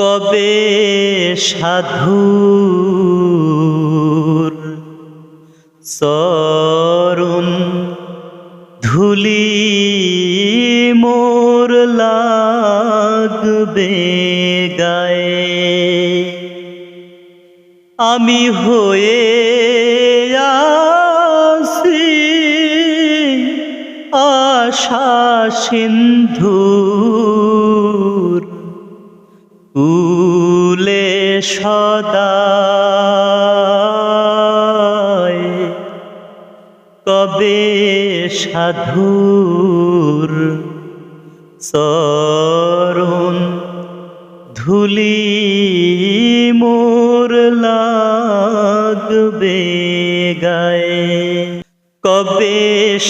কবে সাধুর সরুণ ধুলি মোর লাগবে গায়ে। আমি হয়ে আসি আশা সিন্ধুর কুলে সদা। কবে সাধুর সরুণ ধুলি মোর লাগবে গায়ে? কবে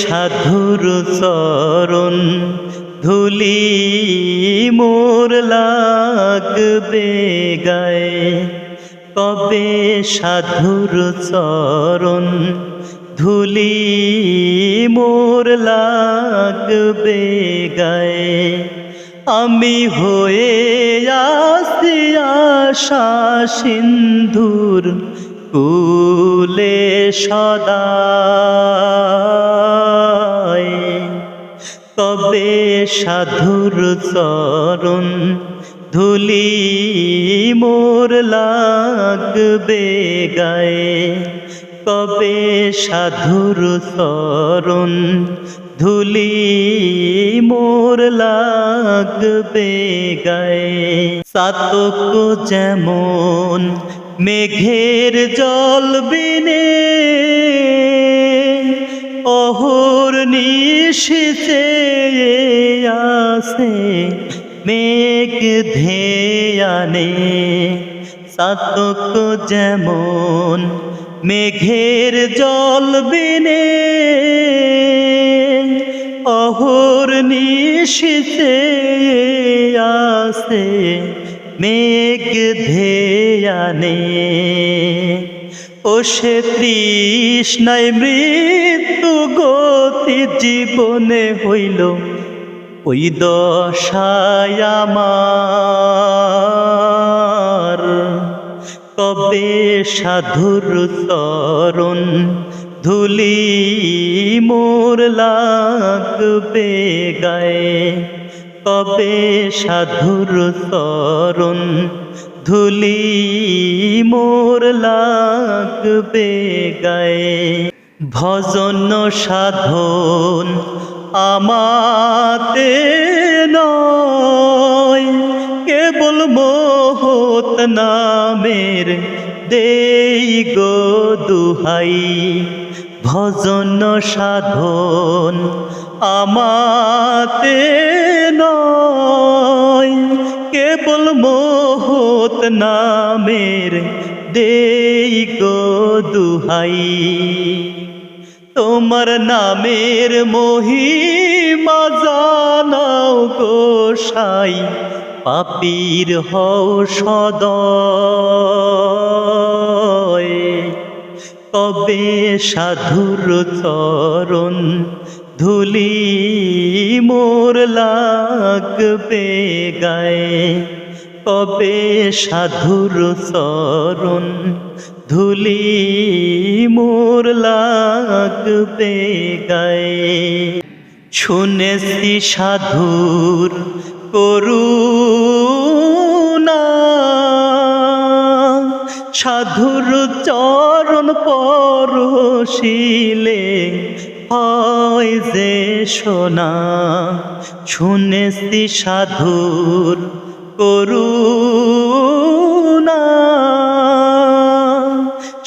সাধুর চরণ ধুলি মোর লাগবে গায়ে। কবে সাধুর চরণ ধুলি মোর লাগবে গায়ে। আমি হয়ে আসি আশা সিন্ধুর কুলে সদায় কবে সাধুর চরণ ধুলি মোর লাগবে গায়ে। কবে সাধুর চরণ ধুলি মোর লাগবে গায়ে। সাতক যেমন মেঘের জল বিনে, অহর নিশিতে আসে মেঘ ধেয়ানে। সাতক যেমন মেঘের জল বিনে অহর নিশিতে আসে মেঘ ধেয়ানে। ও সে তৃষ্ণায় মৃত্যু গতি জীবনে হইল, ওই দশায় আমার। কবে সাধুর তরণ ধুলি মোর লাগবে গায়ে কবে সাধুর তরণ ধুলি মোর লাগবে গায়ে। ভজন সাধন আমাতে নয়। কেবল মোহত নামের দেই গো দুহাই। ভজন সাধন আমাতে নামের দেই গো দুহাই। তোমার নামের মহিমা জানাও গোসাই পাপীর হও সদয়। কবে সাধুর চরণ ধুলি মোর লাগবে গায়ে কবে সাধুর চরণ ধুলি মোর লাগবে গায়ে। শুনেছি সাধুর করুণা। সাধুর চরণ পরশিলে হয় যে সোনা। শুনেছি সাধুর করুণা।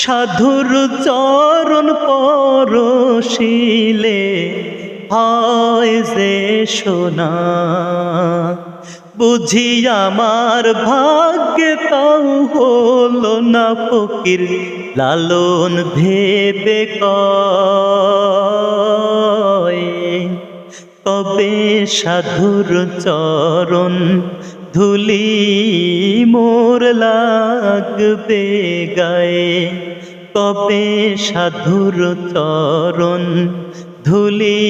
সাধুর চরণ পরশিলে হয় যে সোনা। বুঝি আমার ভাগ্যে তাও হলো না ফকির, লালন ভেবে কবে সাধুর চরণ ধুলি মোর লাগবে গায়ে। কবে সাধুর চরণ ধুলি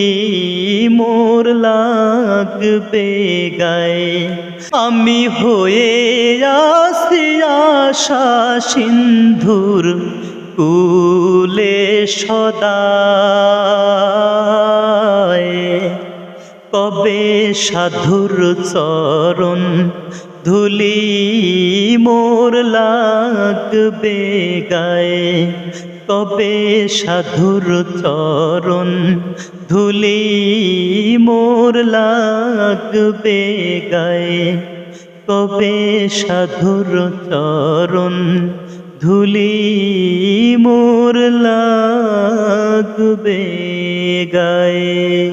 মোর লাগবে গায়ে। আমি হয়ে আসি আশা সিন্ধুর কুলে সদায় কবে সাধুর চরণ ধুলি মোর লাগবে গায়ে। কবে সাধুর চরণ ধুলি মোর লাগবে গায়ে। কবে সাধুর চরণ ধুলি মোর লাগবে গায়ে।